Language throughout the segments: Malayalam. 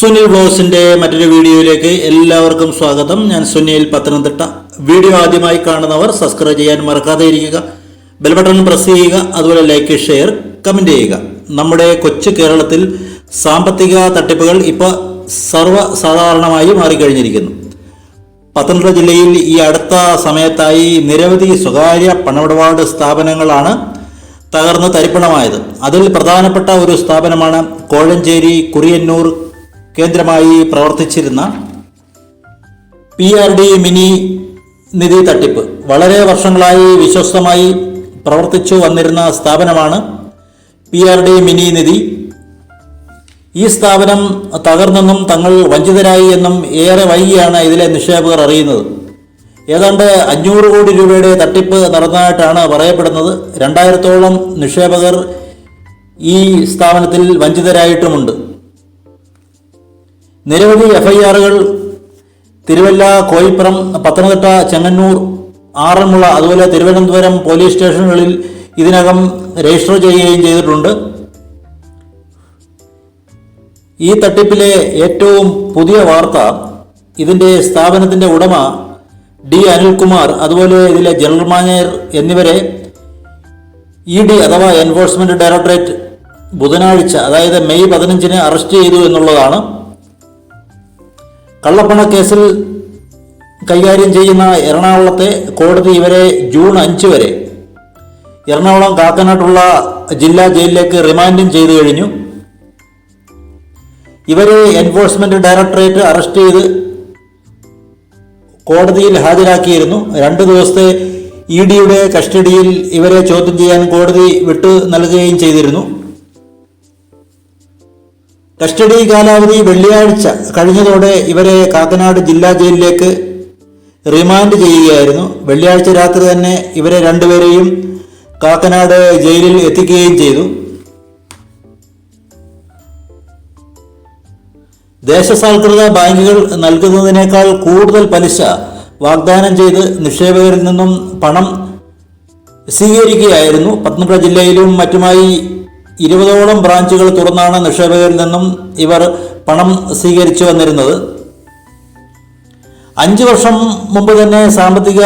സുനിൽ ബ്ലോസിന്റെ മറ്റൊരു വീഡിയോയിലേക്ക് എല്ലാവർക്കും സ്വാഗതം. ഞാൻ സുനിൽ പത്തനംതിട്ട. വീഡിയോ ആദ്യമായി കാണുന്നവർ സബ്സ്ക്രൈബ് ചെയ്യാൻ മറക്കാതെ ഇരിക്കുക. ബെൽ ബട്ടൺ പ്രസ് ചെയ്യുക അതുപോലെ ലൈക്ക് ഷെയർ കമന്റ് ചെയ്യുക. നമ്മുടെ കൊച്ചു കേരളത്തിൽ സാമ്പത്തിക തട്ടിപ്പുകൾ ഇപ്പോൾ സർവസാധാരണമായി മാറിക്കഴിഞ്ഞിരിക്കുന്നു. പത്തനംതിട്ട ജില്ലയിൽ ഈ അടുത്ത സമയത്തായി നിരവധി സ്വകാര്യ പണമിടപാട് സ്ഥാപനങ്ങളാണ് തകർന്ന് തരിപ്പണമായത്. അതിൽ പ്രധാനപ്പെട്ട ഒരു സ്ഥാപനമാണ് കോഴഞ്ചേരി കുറിയന്നൂർ കേന്ദ്രമായി പ്രവർത്തിച്ചിരുന്ന P R D mini Nidhi തട്ടിപ്പ്. വളരെ വർഷങ്ങളായി വിശ്വസ്തമായി പ്രവർത്തിച്ചു വന്നിരുന്ന സ്ഥാപനമാണ് P R D mini Nidhi. ഈ സ്ഥാപനം തകർന്നെന്നും തങ്ങൾ വഞ്ചിതരായി എന്നും ഏറെ വൈകിയാണ് ഇതിലെ നിക്ഷേപകർ അറിയുന്നത്. ഏതാണ്ട് അഞ്ഞൂറ് കോടി രൂപയുടെ തട്ടിപ്പ് നടന്നതായിട്ടാണ് പറയപ്പെടുന്നത്. രണ്ടായിരത്തോളം നിക്ഷേപകർ ഈ സ്ഥാപനത്തിൽ വഞ്ചിതരായിട്ടുമുണ്ട്. നിരവധി എഫ്ഐആറുകൾ തിരുവല്ല കോയിപ്പുറം പത്തനംതിട്ട ചെങ്ങന്നൂർ ആറന്മുള അതുപോലെ തിരുവനന്തപുരം പോലീസ് സ്റ്റേഷനുകളിൽ ഇതിനകം രജിസ്റ്റർ ചെയ്യുകയും ചെയ്തിട്ടുണ്ട്. ഈ തട്ടിപ്പിലെ ഏറ്റവും പുതിയ വാർത്ത ഇതിന്റെ സ്ഥാപനത്തിന്റെ ഉടമ ഡി അനിൽകുമാർ അതുപോലെ ഇതിലെ ജനറൽ മാനേജർ എന്നിവരെ ഇ ഡി അഥവാ എൻഫോഴ്സ്മെന്റ് ഡയറക്ടറേറ്റ് ബുധനാഴ്ച അതായത് മെയ് പതിനഞ്ചിന് അറസ്റ്റ് ചെയ്തു എന്നുള്ളതാണ്. കള്ളപ്പണ കേസിൽ കൈകാര്യം ചെയ്യുന്ന എറണാകുളത്തെ കോടതി ഇവരെ ജൂൺ അഞ്ച് വരെ എറണാകുളം കാക്കനാട്ടുള്ള ജില്ലാ ജയിലിലേക്ക് റിമാൻഡും ചെയ്തു കഴിഞ്ഞു. ഇവരെ എൻഫോഴ്സ്മെന്റ് ഡയറക്ടറേറ്റ് അറസ്റ്റ് ചെയ്ത് കോടതിയിൽ ഹാജരാക്കിയിരുന്നു. രണ്ട് ദിവസത്തെ ഇ ഡിയുടെ കസ്റ്റഡിയിൽ ഇവരെ ചോദ്യം ചെയ്യാൻ കോടതി വിട്ടു നൽകുകയും ചെയ്തിരുന്നു. കസ്റ്റഡി കാലാവധി വെള്ളിയാഴ്ച കഴിഞ്ഞതോടെ ഇവരെ കാക്കനാട് ജില്ലാ ജയിലിലേക്ക് റിമാൻഡ് ചെയ്യുകയായിരുന്നു. വെള്ളിയാഴ്ച രാത്രി തന്നെ ഇവരെ രണ്ടുപേരെയും കാക്കനാട് ജയിലിൽ എത്തിക്കുകയും ചെയ്തു. ദേശസാൽകൃത ബാങ്കുകൾ നൽകുന്നതിനേക്കാൾ കൂടുതൽ പലിശ വാഗ്ദാനം ചെയ്ത് നിക്ഷേപകരിൽ നിന്നും പണം സ്വീകരിക്കുകയായിരുന്നു. പത്തനംതിട്ട ജില്ലയിലും മറ്റുമായി ഇരുപതോളം ബ്രാഞ്ചുകൾ തുറന്നാണ് നിക്ഷേപകരിൽ നിന്നും ഇവർ പണം സ്വീകരിച്ചു വന്നിരുന്നത്. അഞ്ച് വർഷം മുമ്പ് തന്നെ സാമ്പത്തിക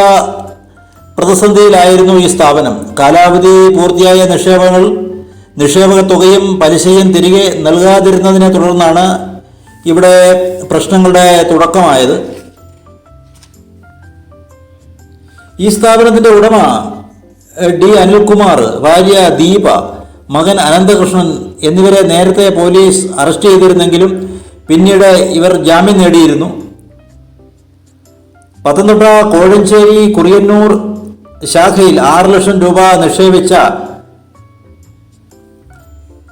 പ്രതിസന്ധിയിലായിരുന്നു ഈ സ്ഥാപനം. കാലാവധി പൂർത്തിയായ നിക്ഷേപങ്ങൾ നിക്ഷേപക തുകയും പലിശയും തിരികെ നൽകാതിരുന്നതിനെ തുടർന്നാണ് ഇവിടെ പ്രശ്നങ്ങളുടെ തുടക്കമായത്. ഈ സ്ഥാപനത്തിന്റെ ഉടമ ഡി അനിൽകുമാർ ഭാര്യ ദീപ മകൻ അനന്തകൃഷ്ണൻ എന്നിവരെ നേരത്തെ പോലീസ് അറസ്റ്റ് ചെയ്തിരുന്നെങ്കിലും പിന്നീട് ഇവർ ജാമ്യം നേടിയിരുന്നു. പത്തനംതിട്ട കോഴഞ്ചേരി കുറിയന്നൂർ ശാഖയിൽ ആറ് ലക്ഷം രൂപ നിക്ഷേപിച്ച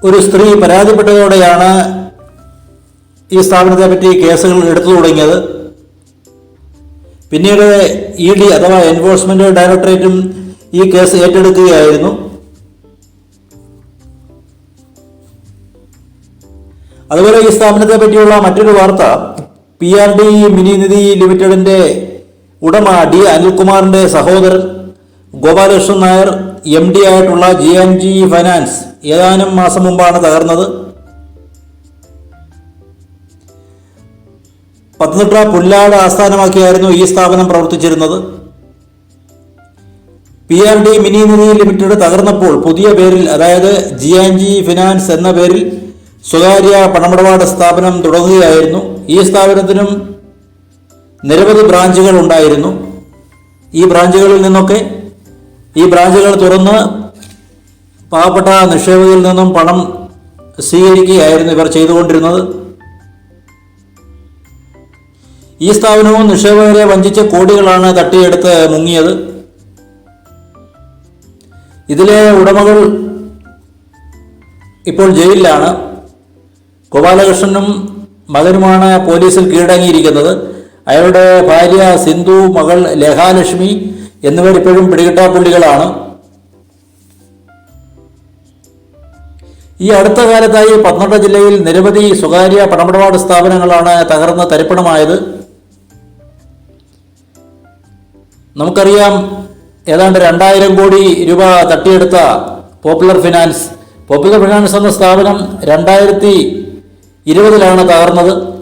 ഒരു സ്ത്രീ പരാതിപ്പെട്ടതോടെയാണ് ഈ സ്ഥാപനത്തെ പറ്റി കേസുകൾ എടുത്തു തുടങ്ങിയത്. പിന്നീട് ഇ ഡി അഥവാ എൻഫോഴ്സ്മെന്റ് ഡയറക്ടറേറ്റും ഈ കേസ് ഏറ്റെടുക്കുകയായിരുന്നു. അതുപോലെ ഈ സ്ഥാപനത്തെ പറ്റിയുള്ള മറ്റൊരു വാർത്ത P R D mini Nidhi ലിമിറ്റഡിന്റെ ഉടമ ഡി അനിൽകുമാറിന്റെ സഹോദരൻ ഗോപാലകൃഷ്ണൻ നായർ എം ഡി ആയിട്ടുള്ള ജി എൻ ജി ഫൈനാൻസ് ഏതാനും മാസം മുമ്പാണ് തകർന്നത്. പത്തനംതിട്ട പുല്ലാട് ആസ്ഥാനമാക്കിയായിരുന്നു ഈ സ്ഥാപനം പ്രവർത്തിച്ചിരുന്നത്. P R D mini Nidhi limited തകർന്നപ്പോൾ പുതിയ പേരിൽ അതായത് ജി ആൻഡ് ജി ഫിനാൻസ് എന്ന പേരിൽ സ്വകാര്യ പണമിടപാട് സ്ഥാപനം തുടങ്ങുകയായിരുന്നു. ഈ സ്ഥാപനത്തിനും നിരവധി ബ്രാഞ്ചുകൾ ഉണ്ടായിരുന്നു. ഈ ബ്രാഞ്ചുകളിൽ നിന്നൊക്കെ ഈ ബ്രാഞ്ചുകൾ തുറന്ന് പാവപ്പെട്ട നിക്ഷേപകരിൽ നിന്നും പണം സ്വീകരിക്കുകയായിരുന്നു ഇവർ ചെയ്തുകൊണ്ടിരുന്നത്. ഈ സ്ഥാപനവും നിക്ഷേപകരെ വഞ്ചിച്ച കോടികളാണ് തട്ടിയെടുത്ത് മുങ്ങിയത്. ഇതിലെ ഉടമകൾ ഇപ്പോൾ ജയിലിലാണ്. ഗോപാലകൃഷ്ണനും മകനുമാണ് പോലീസിൽ കീഴടങ്ങിയിരിക്കുന്നത്. അയാളുടെ ഭാര്യ സിന്ധു മകൾ ലഹാലക്ഷ്മി എന്നിവർ ഇപ്പോഴും പിടികിട്ടാപ്പുള്ളികളാണ്. ഈ അടുത്ത കാലത്തായി പത്തനംതിട്ട ജില്ലയിൽ നിരവധി സ്വകാര്യ പണമിടപാട് സ്ഥാപനങ്ങളാണ് തകർന്ന് തരിപ്പണമായത്. നമുക്കറിയാം ഏതാണ്ട് രണ്ടായിരം കോടി രൂപ തട്ടിയെടുത്ത പോപ്പുലർ ഫിനാൻസ്. പോപ്പുലർ ഫിനാൻസ് എന്ന സ്ഥാപനം രണ്ടായിരത്തി ഇരുപതിലാണ് തകർന്നത്.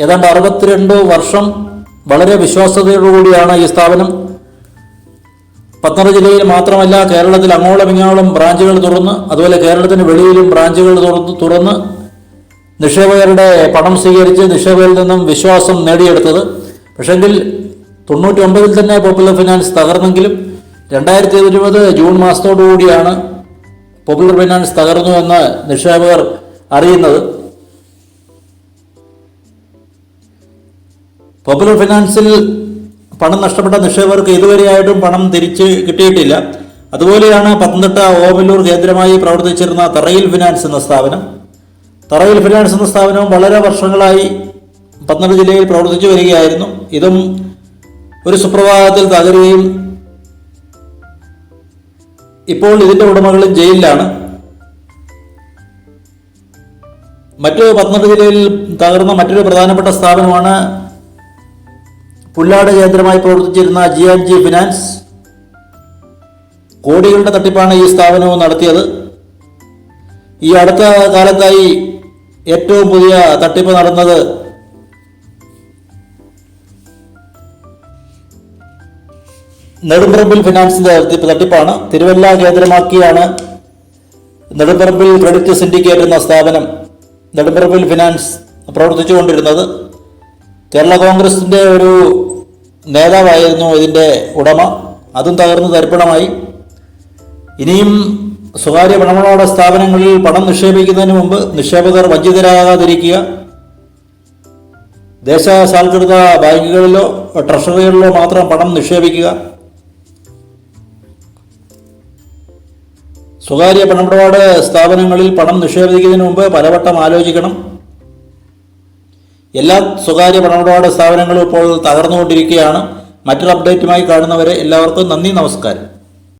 ഏതാണ്ട് അറുപത്തിരണ്ട് വർഷം വളരെ വിശ്വാസ്യതയോടുകൂടിയാണ് ഈ സ്ഥാപനം. പത്തനംതിട്ട ജില്ലയിൽ മാത്രമല്ല കേരളത്തിൽ അങ്ങോളം ഇങ്ങോളം ബ്രാഞ്ചുകൾ തുറന്ന് അതുപോലെ കേരളത്തിന് വെളിയിലും ബ്രാഞ്ചുകൾ തുറന്ന് തുറന്ന് നിക്ഷേപകരുടെ പണം സ്വീകരിച്ച് നിക്ഷേപകരിൽ നിന്നും വിശ്വാസം നേടിയെടുത്തത്. പക്ഷെങ്കിൽ തൊണ്ണൂറ്റി ഒമ്പതിൽ തന്നെ പോപ്പുലർ ഫിനാൻസ് തകർന്നെങ്കിലും രണ്ടായിരത്തി ഇരുപത് ജൂൺ മാസത്തോടു കൂടിയാണ് പോപ്പുലർ ഫിനാൻസ് തകർന്നു എന്ന് നിക്ഷേപകർ അറിയുന്നത്. പോപ്പുലർ ഫിനാൻസിൽ പണം നഷ്ടപ്പെട്ട നിക്ഷേപകർക്ക് ഇതുവരെയായിട്ടും പണം തിരിച്ച് കിട്ടിയിട്ടില്ല. അതുപോലെയാണ് പത്തനംതിട്ട ഓമല്ലൂർ കേന്ദ്രമായി പ്രവർത്തിച്ചിരുന്ന തറയിൽ ഫിനാൻസ് എന്ന സ്ഥാപനം. തറയിൽ ഫിനാൻസ് എന്ന സ്ഥാപനവും വളരെ വർഷങ്ങളായി പത്തനംതിട്ട ജില്ലയിൽ പ്രവർത്തിച്ചു വരികയായിരുന്നു. ഇതും ഒരു സുപ്രഭാതത്തിൽ തകരുകയും ഇപ്പോൾ ഇതിന്റെ ഉടമകളും ജയിലിലാണ്. മറ്റു പത്തനംതിട്ട ജില്ലയിൽ തകർന്ന മറ്റൊരു പ്രധാനപ്പെട്ട സ്ഥാപനമാണ് പുല്ലാട് കേന്ദ്രമായി പ്രവർത്തിച്ചിരുന്ന ജി ആൻഡ് ജി ഫിനാൻസ് കോടികളുടെ തട്ടിപ്പാണ് ഈ സ്ഥാപനവും നടത്തിയത്. ഈ അടുത്ത കാലത്തായി ഏറ്റവും പുതിയ തട്ടിപ്പ് നടന്നത് നെടുമ്പറമ്പിൽ ഫിനാൻസിന്റെ തട്ടിപ്പാണ്. തിരുവല്ല കേന്ദ്രമാക്കിയാണ് നെടുമ്പറമ്പിൽ ക്രെഡിറ്റ് സിൻഡിക്കേറ്റ് എന്ന സ്ഥാപനം നെടുമ്പറമ്പിൽ ഫിനാൻസ് പ്രവർത്തിച്ചുകൊണ്ടിരുന്നത്. കേരള കോൺഗ്രസിന്റെ ഒരു നേതാവായിരുന്നു ഇതിന്റെ ഉടമ. അതും തകർന്ന് തരിപ്പണമായി. ഇനിയും സ്വകാര്യ പണമട സ്ഥാപനങ്ങളിൽ പണം നിക്ഷേപിക്കുന്നതിന് മുമ്പ് നിക്ഷേപകർ വഞ്ചിതരാകാതിരിക്കുക. ദേശസാൽകൃത ബാങ്കുകളിലോ ട്രഷറികളിലോ മാത്രം പണം നിക്ഷേപിക്കുക. സ്വകാര്യ പണമിടപാട് സ്ഥാപനങ്ങളിൽ പണം നിക്ഷേപിക്കുന്നതിന് മുമ്പ് പലവട്ടം ആലോചിക്കണം. എല്ലാ സ്വകാര്യ പണമിടപാട് സ്ഥാപനങ്ങളും ഇപ്പോൾ തകർന്നുകൊണ്ടിരിക്കുകയാണ്. മറ്റൊരു അപ്ഡേറ്റുമായി കാണുന്നവരെ എല്ലാവർക്കും നന്ദി നമസ്കാരം.